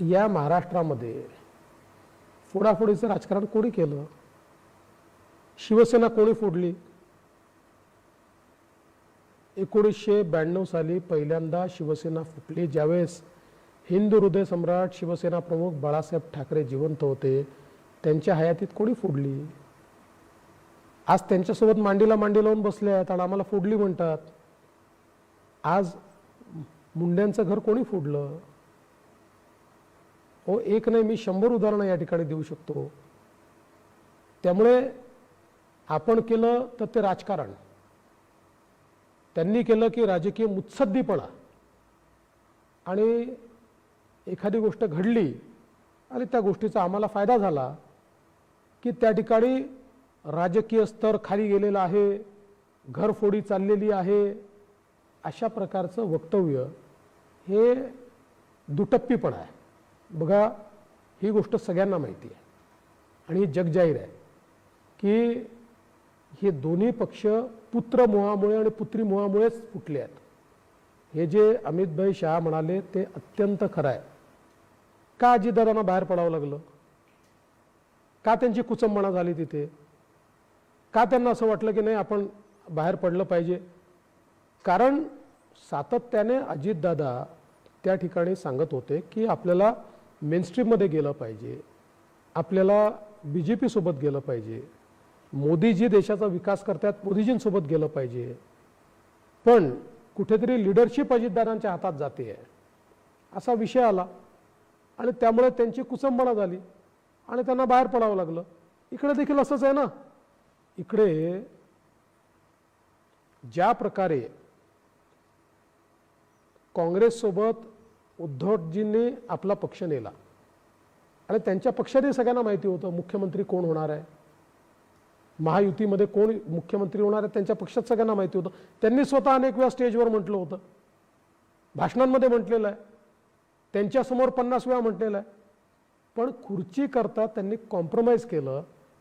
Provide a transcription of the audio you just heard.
या महाराष्ट्रामध्ये फोडाफोडीचं राजकारण कोणी केलं? शिवसेना कोणी फोडली? एकोणीसशे ब्याण्णव साली पहिल्यांदा शिवसेना फुटली. ज्यावेळेस हिंदू हृदय सम्राट शिवसेना प्रमुख बाळासाहेब ठाकरे जिवंत होते त्यांच्या हयातीत कोणी फोडली? आज त्यांच्यासोबत मांडीला मांडी लावून बसले आहेत आणि आम्हाला फोडली म्हणतात. आज मुंड्यांचं घर कोणी फोडलं? हो एक नाही मी शंभर उदाहरणं या ठिकाणी देऊ शकतो. त्यामुळे आपण केलं तर ते राजकारण. त्यांनी केलं की राजकीय मुत्सद्दीपणा. आणि एखादी गोष्ट घडली आणि त्या गोष्टीचा आम्हाला फायदा झाला की त्या ठिकाणी राजकीय स्तर खाली गेलेलं आहे घरफोडी चाललेली आहे अशा प्रकारचं वक्तव्य हे दुटप्पीपणा आहे. बघा ही गोष्ट सगळ्यांना माहिती आहे. आणि जगजाहीर आहे की हे दोन्ही पक्ष पुत्रमोहामुळे आणि पुत्रीमोहामुळेच फुटले आहेत. हे जे अमितभाई शहा म्हणाले ते अत्यंत खरं आहे. का अजितदादांना बाहेर पडावं लागलं? का त्यांची कुचंबणा झाली तिथे? का त्यांना असं वाटलं की नाही आपण बाहेर पडलं पाहिजे? कारण सातत्याने अजितदादा त्या ठिकाणी सांगत होते की आपल्याला मेनस्ट्रीममध्ये गेलं पाहिजे. आपल्याला बी जे पीसोबत गेलं पाहिजे. मोदीजी देशाचा विकास करतात मोदीजींसोबत गेलं पाहिजे. पण कुठेतरी लिडरशिप अजितदारांच्या हातात जाते. आहे असा विषय आला. आणि त्यामुळे त्यांची कुचंबणा झाली. आणि त्यांना बाहेर पडावं लागलं. इकडे देखील असंच आहे ना? इकडे ज्या प्रकारे काँग्रेससोबत उद्धवजींनी आपला पक्ष नेला. आणि त्यांच्या पक्षाने सगळ्यांना माहिती होतं मुख्यमंत्री कोण होणार आहे? महायुतीमध्ये कोण मुख्यमंत्री होणार आहे? त्यांच्या पक्षात सगळ्यांना माहिती होतं. त्यांनी स्वतः अनेक वेळा स्टेजवर म्हटलं होतं. भाषणांमध्ये म्हटलेलं आहे. त्यांच्यासमोर पन्नास वेळा म्हटलेलं आहे. पण खुर्ची करता त्यांनी कॉम्प्रोमाइज केलं.